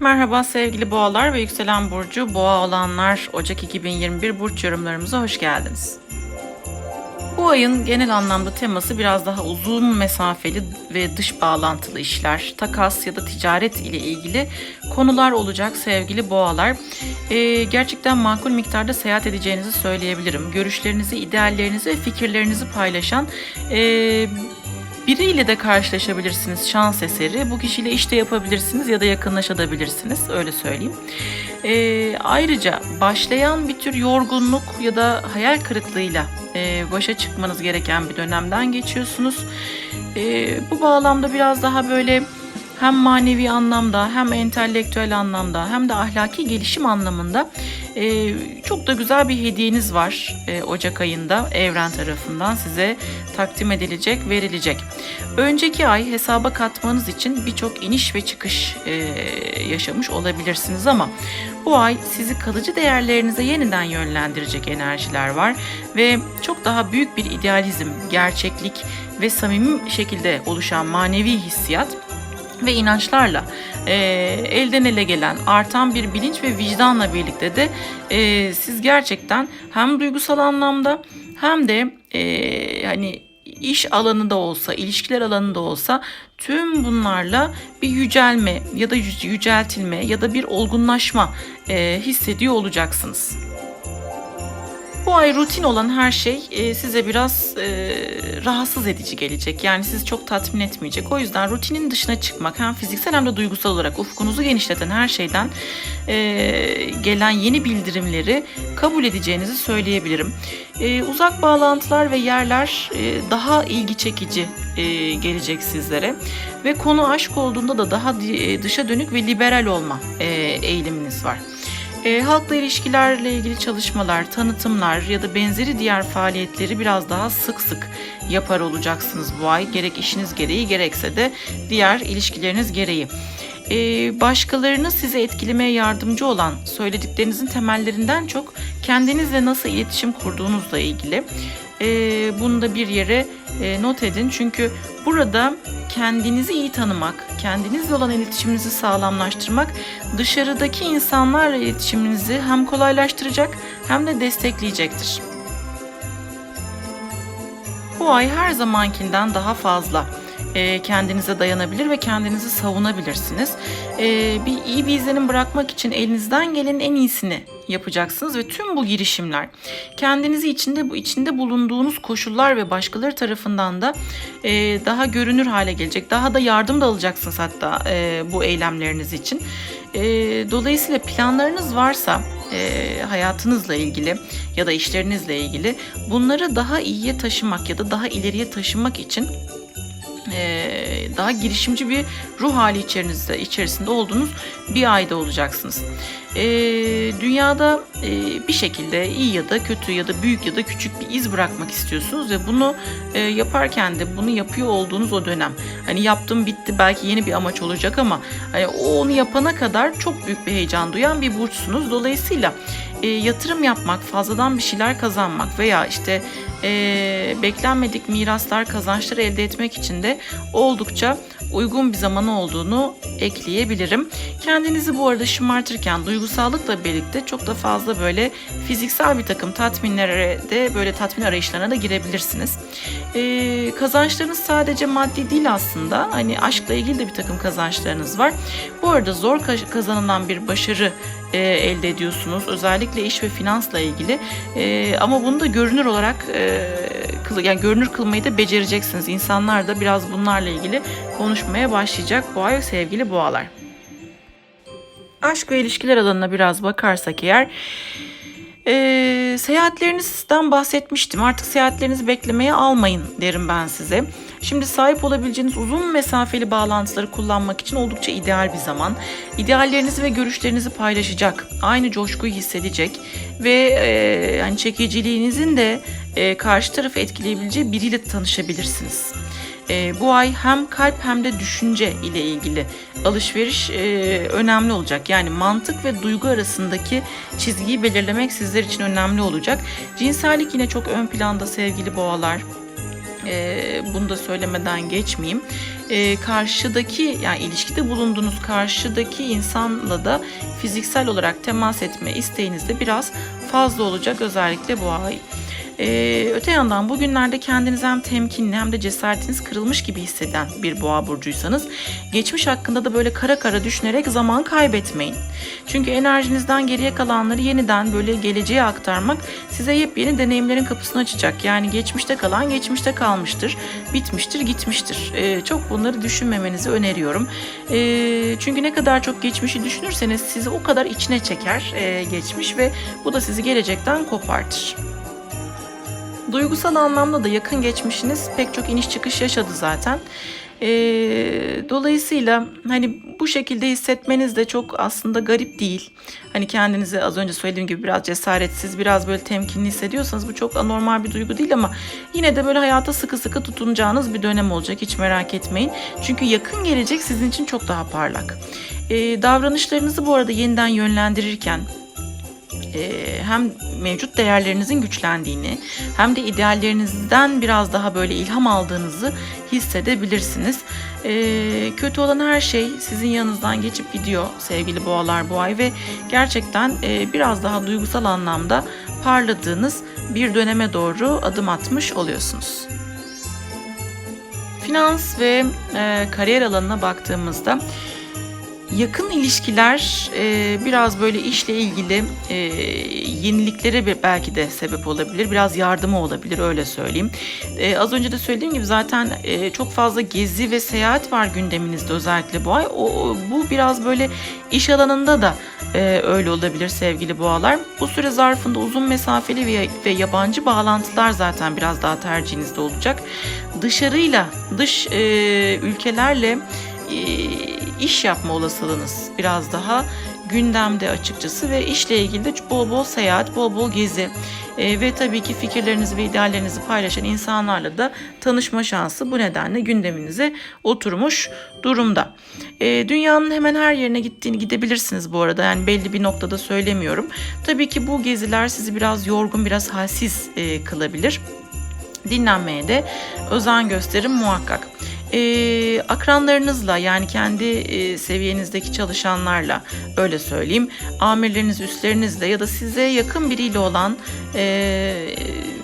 Merhaba sevgili boğalar ve yükselen burcu boğa olanlar Ocak 2021 burç yorumlarımıza hoş geldiniz. Bu ayın genel anlamda teması biraz daha uzun mesafeli ve dış bağlantılı işler, takas ya da ticaret ile ilgili konular olacak sevgili boğalar. Ee, gerçekten makul miktarda seyahat edeceğinizi söyleyebilirim. Görüşlerinizi, ideallerinizi ve fikirlerinizi paylaşan ee, Biriyle de karşılaşabilirsiniz şans eseri. Bu kişiyle işte yapabilirsiniz ya da yakınlaşabilirsiniz öyle söyleyeyim. Ee, ayrıca başlayan bir tür yorgunluk ya da hayal kırıklığıyla e, başa çıkmanız gereken bir dönemden geçiyorsunuz. E, bu bağlamda biraz daha böyle hem manevi anlamda hem entelektüel anlamda hem de ahlaki gelişim anlamında e, çok da güzel bir hediyeniz var e, Ocak ayında evren tarafından size takdim edilecek, verilecek. Önceki ay hesaba katmanız için birçok iniş ve çıkış e, yaşamış olabilirsiniz ama bu ay sizi kalıcı değerlerinize yeniden yönlendirecek enerjiler var ve çok daha büyük bir idealizm, gerçeklik ve samimi şekilde oluşan manevi hissiyat ve inançlarla e, elden ele gelen artan bir bilinç ve vicdanla birlikte de e, siz gerçekten hem duygusal anlamda hem de e, hani iş alanında olsa, ilişkiler alanında olsa tüm bunlarla bir yücelme ya da yüceltilme ya da bir olgunlaşma e, hissediyor olacaksınız. Bu ay rutin olan her şey e, size biraz e, rahatsız edici gelecek. Yani sizi çok tatmin etmeyecek. O yüzden rutinin dışına çıkmak hem fiziksel hem de duygusal olarak ufkunuzu genişleten her şeyden e, gelen yeni bildirimleri kabul edeceğinizi söyleyebilirim. E, uzak bağlantılar ve yerler e, daha ilgi çekici e, gelecek sizlere. Ve konu aşk olduğunda da daha e, dışa dönük ve liberal olma e, eğiliminiz var. E, halkla ilişkilerle ilgili çalışmalar, tanıtımlar ya da benzeri diğer faaliyetleri biraz daha sık sık yapar olacaksınız bu ay. Gerek işiniz gereği gerekse de diğer ilişkileriniz gereği. Ee, başkalarını size etkilemeye yardımcı olan söylediklerinizin temellerinden çok kendinizle nasıl iletişim kurduğunuzla ilgili. Ee, bunu da bir yere e, not edin. Çünkü burada kendinizi iyi tanımak, kendinizle olan iletişiminizi sağlamlaştırmak dışarıdaki insanlarla iletişiminizi hem kolaylaştıracak hem de destekleyecektir. Bu ay her zamankinden daha fazla e, kendinize dayanabilir ve kendinizi savunabilirsiniz. E, bir iyi bir izlenim bırakmak için elinizden gelenin en iyisini yapacaksınız ve tüm bu girişimler kendinizi içinde bu içinde bulunduğunuz koşullar ve başkaları tarafından da e, daha görünür hale gelecek. Daha da yardım da alacaksınız hatta e, bu eylemleriniz için. E, dolayısıyla planlarınız varsa e, hayatınızla ilgili ya da işlerinizle ilgili bunları daha iyiye taşımak ya da daha ileriye taşımak için e, daha girişimci bir ruh hali içerisinde, içerisinde olduğunuz bir ayda olacaksınız. E, dünyada e, bir şekilde iyi ya da kötü ya da büyük ya da küçük bir iz bırakmak istiyorsunuz ve bunu e, yaparken de bunu yapıyor olduğunuz o dönem hani yaptım bitti belki yeni bir amaç olacak ama hani onu yapana kadar çok büyük bir heyecan duyan bir burçsunuz. Dolayısıyla e, yatırım yapmak, fazladan bir şeyler kazanmak veya işte e, beklenmedik miraslar, kazançlar elde etmek için de oldukça uygun bir zamanı olduğunu ekleyebilirim. Kendinizi bu arada şımartırken duygusallıkla birlikte çok da fazla böyle fiziksel bir takım tatminlere de böyle tatmin arayışlarına da girebilirsiniz. Ee, kazançlarınız sadece maddi değil aslında. Hani aşkla ilgili de bir takım kazançlarınız var. Bu arada zor kazanılan bir başarı e, elde ediyorsunuz. Özellikle iş ve finansla ilgili. E, ama bunu da görünür olarak e, yani görünür kılmayı da becereceksiniz. İnsanlar da biraz bunlarla ilgili konuşmaya başlayacak bu ay sevgili boğalar. Aşk ve ilişkiler alanına biraz bakarsak eğer e, seyahatlerinizden bahsetmiştim. Artık seyahatlerinizi beklemeye almayın derim ben size. Şimdi sahip olabileceğiniz uzun mesafeli bağlantıları kullanmak için oldukça ideal bir zaman. İdeallerinizi ve görüşlerinizi paylaşacak, aynı coşkuyu hissedecek ve e, yani çekiciliğinizin de e, karşı tarafı etkileyebileceği biriyle tanışabilirsiniz. E, bu ay hem kalp hem de düşünce ile ilgili alışveriş e, önemli olacak. Yani mantık ve duygu arasındaki çizgiyi belirlemek sizler için önemli olacak. Cinsellik yine çok ön planda sevgili boğalar. E, bunu da söylemeden geçmeyeyim. E, karşıdaki yani ilişkide bulunduğunuz karşıdaki insanla da fiziksel olarak temas etme isteğiniz de biraz fazla olacak özellikle bu ay. Ee, öte yandan bugünlerde kendinizi hem temkinli hem de cesaretiniz kırılmış gibi hisseden bir boğa burcuysanız geçmiş hakkında da böyle kara kara düşünerek zaman kaybetmeyin. Çünkü enerjinizden geriye kalanları yeniden böyle geleceğe aktarmak size yepyeni deneyimlerin kapısını açacak. Yani geçmişte kalan geçmişte kalmıştır, bitmiştir, gitmiştir. Ee, çok bunları düşünmemenizi öneriyorum. Ee, çünkü ne kadar çok geçmişi düşünürseniz sizi o kadar içine çeker e, geçmiş ve bu da sizi gelecekten kopartır. Duygusal anlamda da yakın geçmişiniz pek çok iniş çıkış yaşadı zaten. Ee, dolayısıyla hani bu şekilde hissetmeniz de çok aslında garip değil. Hani kendinizi az önce söylediğim gibi biraz cesaretsiz, biraz böyle temkinli hissediyorsanız bu çok anormal bir duygu değil ama yine de böyle hayata sıkı sıkı tutunacağınız bir dönem olacak. Hiç merak etmeyin. Çünkü yakın gelecek sizin için çok daha parlak. Ee, davranışlarınızı bu arada yeniden yönlendirirken e, hem mevcut değerlerinizin güçlendiğini hem de ideallerinizden biraz daha böyle ilham aldığınızı hissedebilirsiniz. E, kötü olan her şey sizin yanınızdan geçip gidiyor sevgili boğalar bu ay ve gerçekten e, biraz daha duygusal anlamda parladığınız bir döneme doğru adım atmış oluyorsunuz. Finans ve e, kariyer alanına baktığımızda Yakın ilişkiler e, biraz böyle işle ilgili e, yeniliklere belki de sebep olabilir. Biraz yardımı olabilir öyle söyleyeyim. E, az önce de söylediğim gibi zaten e, çok fazla gezi ve seyahat var gündeminizde özellikle bu ay. O, bu biraz böyle iş alanında da e, öyle olabilir sevgili boğalar. Bu süre zarfında uzun mesafeli ve, ve yabancı bağlantılar zaten biraz daha tercihinizde olacak. Dışarıyla, dış e, ülkelerle e, iş yapma olasılığınız biraz daha gündemde açıkçası ve işle ilgili de bol bol seyahat, bol bol gezi e, ve tabii ki fikirlerinizi ve ideallerinizi paylaşan insanlarla da tanışma şansı bu nedenle gündeminize oturmuş durumda. E, dünyanın hemen her yerine gittiğini gidebilirsiniz bu arada yani belli bir noktada söylemiyorum. Tabii ki bu geziler sizi biraz yorgun, biraz halsiz e, kılabilir. Dinlenmeye de özen gösterin muhakkak e, akranlarınızla yani kendi e, seviyenizdeki çalışanlarla öyle söyleyeyim. Amirleriniz üstlerinizle ya da size yakın biriyle olan e,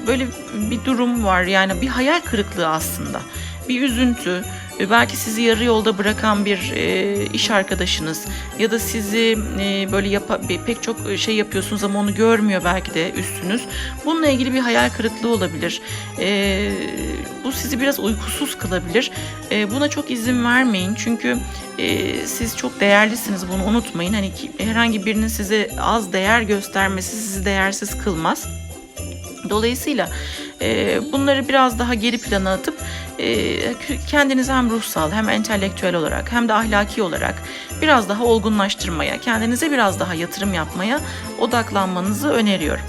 böyle bir durum var. Yani bir hayal kırıklığı aslında. Bir üzüntü belki sizi yarı yolda bırakan bir e, iş arkadaşınız ya da sizi e, böyle yapa, pek çok şey yapıyorsunuz ama onu görmüyor belki de üstünüz. Bununla ilgili bir hayal kırıklığı olabilir. E, bu sizi biraz uykusuz kılabilir. E, buna çok izin vermeyin çünkü e, siz çok değerlisiniz bunu unutmayın. Hani ki, herhangi birinin size az değer göstermesi sizi değersiz kılmaz. Dolayısıyla e, bunları biraz daha geri plana atıp e, kendinizi hem ruhsal hem entelektüel olarak hem de ahlaki olarak biraz daha olgunlaştırmaya, kendinize biraz daha yatırım yapmaya odaklanmanızı öneriyorum.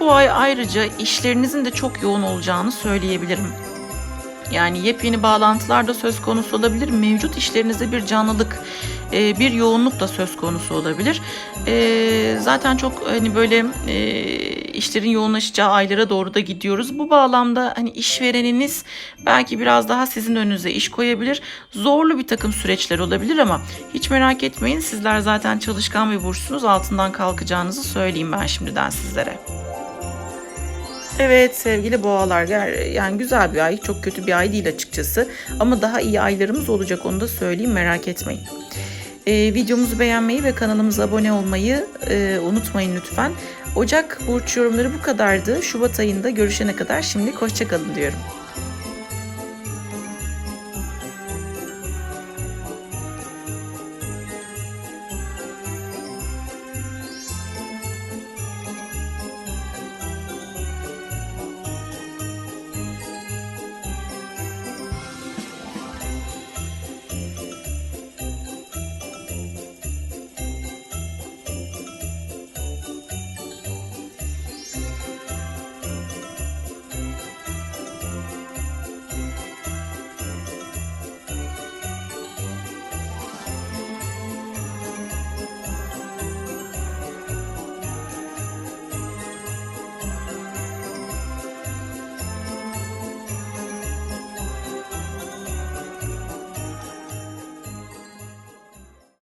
Bu ay ayrıca işlerinizin de çok yoğun olacağını söyleyebilirim. Yani yepyeni bağlantılar da söz konusu olabilir. Mevcut işlerinizde bir canlılık, e, bir yoğunluk da söz konusu olabilir. E, zaten çok hani böyle e, işlerin yoğunlaşacağı aylara doğru da gidiyoruz. Bu bağlamda hani işvereniniz belki biraz daha sizin önünüze iş koyabilir. Zorlu bir takım süreçler olabilir ama hiç merak etmeyin. Sizler zaten çalışkan bir burçsunuz. Altından kalkacağınızı söyleyeyim ben şimdiden sizlere. Evet sevgili boğalar yani güzel bir ay çok kötü bir ay değil açıkçası ama daha iyi aylarımız olacak onu da söyleyeyim merak etmeyin. Ee, videomuzu beğenmeyi ve kanalımıza abone olmayı e, unutmayın lütfen. Ocak burç yorumları bu kadardı. Şubat ayında görüşene kadar şimdilik hoşçakalın diyorum.